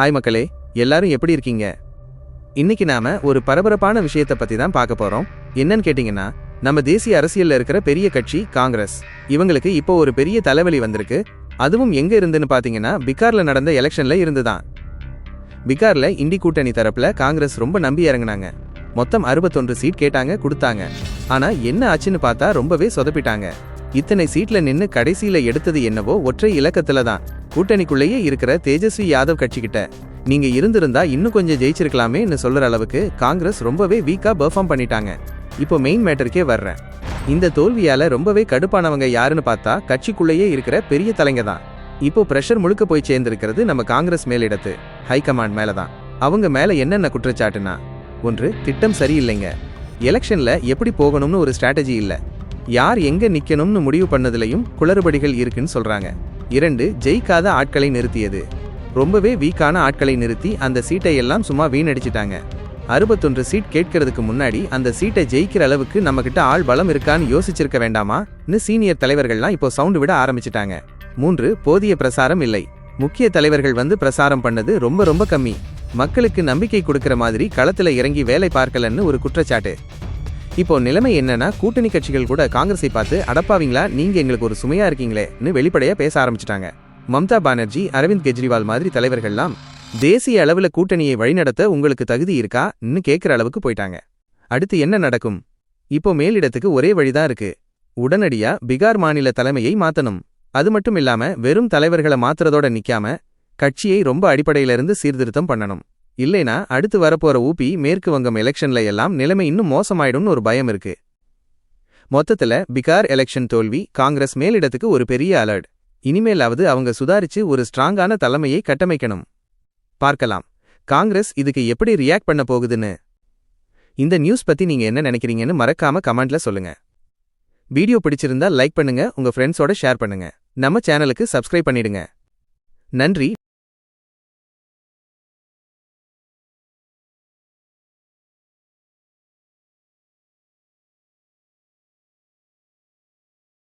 Hi மக்களே எல்லாரும் எப்படி இருக்கீங்க? இன்னைக்கு நாம ஒரு பரபரப்பான விஷயத்தை பத்தி தான் பார்க்க போறோம். என்னன்னு கேட்டிங்கன்னா நம்ம தேசிய அரசியல்ல இருக்கிற பெரிய கட்சி காங்கிரஸ். இவங்களுக்கு இப்போ ஒரு பெரிய தலைவலி வந்திருக்கு. அதுவும் எங்க இருந்துன்னு பாத்தீங்கன்னா பிகார்ல நடந்த எலெக்ஷன்ல இருந்துதான். பிகார்ல இண்டி கூட்டணி தரப்புல காங்கிரஸ் ரொம்ப நம்பி இறங்குனாங்க. மொத்தம் அறுபத்தொன்று சீட் கேட்டாங்க கொடுத்தாங்க. ஆனா என்ன ஆச்சுன்னு பார்த்தா ரொம்பவே சொதப்பிட்டாங்க. இத்தனை சீட்ல நின்று கடைசியில எடுத்தது என்னவோ ஒற்றை இலக்கத்துல தான். கூட்டணிக்குள்ளேயே இருக்கிற தேஜஸ்வி யாதவ் கட்சிக்கிட்ட. நீங்க இருந்திருந்தா இன்னும் கொஞ்சம் ஜெயிச்சிருக்கலாமேன்னு சொல்ற அளவுக்கு காங்கிரஸ் ரொம்பவே வீக்கா பெர்ஃபார்ம் பண்ணிட்டாங்க. இப்போ மெயின் மேட்டருக்கே வர்றேன். இந்த தோல்வியால ரொம்பவே கடுப்பானவங்க யாருன்னு பார்த்தா கட்சிக்குள்ளேயே இருக்கிற பெரிய தலைங்க தான். இப்போ பிரஷர் முழுக்க போய் சேர்ந்திருக்கிறது நம்ம காங்கிரஸ் மேலிடத்து ஹைகமாண்ட் மேல தான் அவங்க மேல என்னென்ன குற்றச்சாட்டுனா ஒன்று திட்டம் சரியில்லைங்க. எலெக்ஷன்ல எப்படி போகணும்னு ஒரு ஸ்ட்ராட்டஜி இல்ல. யார் எங்க நிக்கணும்னு முடிவு பண்ணதுலயும் குளறுபடிகள் இருக்குன்னு சொல்றாங்க. இரண்டு ஜெயிக்காத ஆட்களை நிறுத்தியது. ரொம்பவே வீக்கான ஆட்களை நிறுத்தி அந்த சீட்டை எல்லாம் சும்மா வீணடிச்சிட்டாங்க. அறுபத்தொன்று சீட் கேட்கறதுக்கு முன்னாடி அந்த சீட்டை ஜெயிக்கிற அளவுக்கு நம்மக்கிட்ட ஆள் பலம் இருக்கான்னு யோசிச்சிருக்க வேண்டாமான்னு சீனியர் தலைவர்கள்லாம் இப்போ சவுண்டு விட ஆரம்பிச்சிட்டாங்க. மூன்று போதிய பிரசாரம் இல்லை. முக்கிய தலைவர்கள் வந்து பிரசாரம் பண்ணது ரொம்ப ரொம்ப கம்மி. மக்களுக்கு நம்பிக்கை கொடுக்கிற மாதிரி களத்துல இறங்கி வேலை பார்க்கலன்னு ஒரு குற்றச்சாட்டு. இப்போ நிலைமை என்னன்னா கூட்டணி கட்சிகள் கூட காங்கிரஸை பார்த்து அடப்பாவீங்களா நீங்க எங்களுக்கு ஒரு சுமையா இருக்கீங்களேன்னு வெளிப்படையா பேச ஆரம்பிச்சிட்டாங்க. மம்தா பானர்ஜி அரவிந்த் கெஜ்ரிவால் மாதிரி தலைவர்கள்லாம் தேசிய அளவுல கூட்டணியை வழிநடத்த உங்களுக்கு தகுதி இருக்கான்னு கேட்குற அளவுக்கு போயிட்டாங்க. அடுத்து என்ன நடக்கும்? இப்போ மேலிடத்துக்கு ஒரே வழிதான் இருக்கு. உடனடியா பீகார் மாநில தலைமையை மாத்தணும். அது மட்டும் இல்லாம வெறும் தலைவர்களை மாத்துறதோட நிக்காம கட்சியை ரொம்ப அடிப்படையில இருந்து சீர்திருத்தம் பண்ணணும். இல்லைனா அடுத்து வரப்போற ஊபி மேற்கு வங்கம் எலெக்ஷன்ல எல்லாம் நிலைமை இன்னும் மோசமாயிடும்னு ஒரு பயம் இருக்கு. மொத்தத்துல பிகார் எலெக்ஷன் தோல்வி காங்கிரஸ் மேலிடத்துக்கு ஒரு பெரிய அலர்ட் இனிமேலாவது அவங்க சுதாரிச்சு ஒரு ஸ்ட்ராங்கான தலைமையை கட்டமைக்கணும். பார்க்கலாம். காங்கிரஸ் இதுக்கு எப்படி ரியாக்ட் பண்ண போகுதுன்னு? இந்த நியூஸ் பத்தி நீங்க என்ன நினைக்கிறீங்கன்னு மறக்காம கமெண்ட்ல சொல்லுங்க. வீடியோ பிடிச்சிருந்தா லைக் பண்ணுங்க உங்க ஃப்ரெண்ட்ஸோட ஷேர் பண்ணுங்க. நம்ம சேனலுக்கு சப்ஸ்கிரைப் பண்ணிடுங்க. நன்றி.